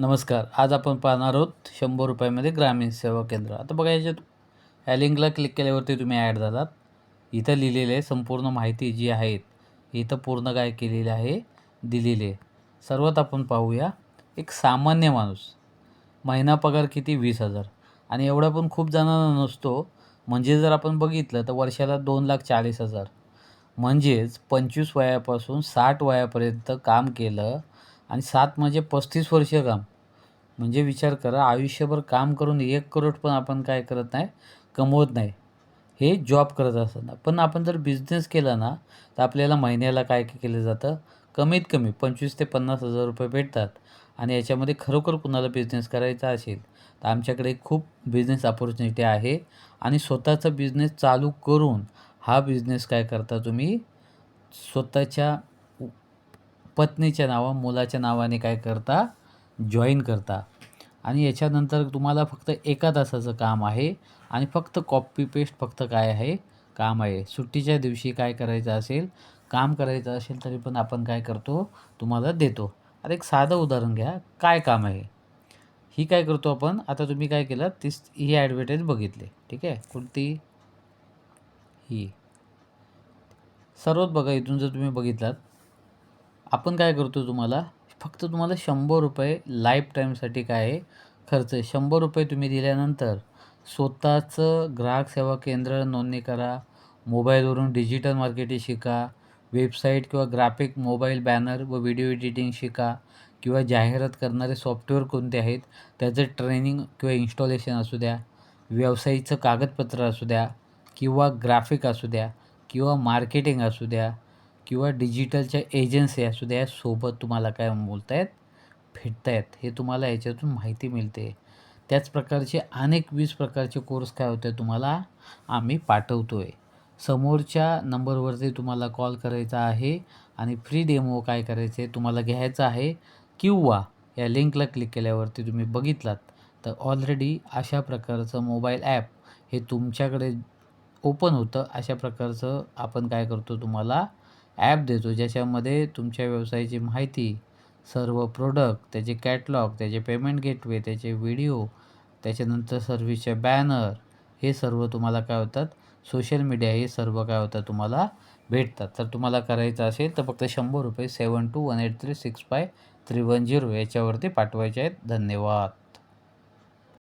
नमस्कार. आज आपण पाहणार आहोत शंभर रुपयामध्ये ग्रामीण सेवा केंद्र. आता बघा याच्यात ह्या लिंकला क्लिक केल्यावरती तुम्ही ॲड झालात. इथं लिहिलेले आहे संपूर्ण माहिती जी आहेत इथं पूर्ण काय केलेलं आहे दिलेली आहे. सर्वात आपण पाहूया एक सामान्य माणूस महिना पगार किती? वीस हजार. आणि एवढा पण खूप जणांना नसतो. म्हणजे जर आपण बघितलं तर वर्षाला दोन लाख चाळीस हजार. म्हणजेच पंचवीस वयापासून साठ वयापर्यंत काम केलं आणि सात म्हणजे पस्तीस वर्ष काम. म्हणजे विचार करा आयुष्यभर काम करून एक करोड पण आपण काय करत नाही कमवत नाही. हे जॉब करत असताना. पण आपण जर बिझनेस केला ना तर आपल्याला महिन्याला काय काय केलं जातं? कमीत कमी पंचवीस ते पन्नास हजार रुपये भेटतात. आणि याच्यामध्ये खरोखर कुणाला बिझनेस करायचा असेल? तर आमच्याकडे खूप बिझनेस अपॉर्च्युनिटी आहे. आणि स्वतःचा बिझनेस चालू करून हा बिझनेस काय करता तुम्ही? स्वतःच्या पत्नीच्या नावा मुलाच्या नावाने काय करता? जॉईन करता. आणि याच्यानंतर तुम्हाला फक्त एका तासाचं काम आहे. आणि फक्त कॉपी पेस्ट फक्त काय आहे? काम आहे. सुट्टीच्या दिवशी काय करायचं असेल? काम करायचं असेल तरी पण आपण काय करतो? तुम्हाला देतो. आता एक साधं उदाहरण घ्या. काय काम आहे? ही काय करतो आपण? आता तुम्ही काय केलं? तीच ही ॲडव्हर्टाईज बघितली. ठीक आहे? कोणती ही. सर्वच बघा इथून जर तुम्ही बघितलात आपण काय करतो तुम्हाला? फक्त तुम्हाला शंभर रुपये लाईफ टाईमसाठी काय आहे? खर्च आहे. शंभर रुपये तुम्ही दिल्यानंतर स्वतःचं ग्राहक सेवा केंद्र नोंदणी करा मोबाईलवरून डिजिटल मार्केटिंग शिका वेबसाईट किंवा ग्राफिक मोबाईल बॅनर व व्हिडिओ एडिटिंग शिका किंवा जाहिरात करणारे सॉफ्टवेअर कोणते आहेत? त्याचं ट्रेनिंग किंवा इन्स्टॉलेशन असू द्या व्यवसायीचं कागदपत्र असू द्या किंवा ग्राफिक असू द्या किंवा मार्केटिंग असू द्या. किंवा डिजिटलच्या एजन्सी असू द्या सोबत तुम्हाला काय बोलत आहेत भेटतायत हे तुम्हाला याच्यातून माहिती मिळते. त्याच प्रकारचे अनेक वीस प्रकारचे कोर्स काय होते तुम्हाला आम्ही पाठवतो आहे समोरच्या नंबरवरती तुम्हाला कॉल करायचा आहे आणि फ्री डेमो काय करायचे तुम्हाला घ्यायचं आहे किंवा या लिंकला क्लिक केल्यावरती तुम्ही बघितलात तर ऑलरेडी अशा प्रकारचं मोबाईल ॲप हे तुमच्याकडे ओपन होतं. अशा प्रकारचं आपण काय करतो तुम्हाला ॲप देतो ज्याच्यामध्ये तुमच्या व्यवसायाची माहिती सर्व प्रोडक्ट त्याचे कॅटलॉग त्याचे पेमेंट गेटवे त्याचे व्हिडिओ त्याच्यानंतर सर्व्हिसचे बॅनर हे सर्व तुम्हाला काय होतात? सोशल मीडिया हे सर्व काय होतं तुम्हाला भेटतात. तर तुम्हाला करायचं असेल तर फक्त शंभर रुपये seven two one eight three six five three one zero याच्यावरती पाठवायचे आहेत. धन्यवाद.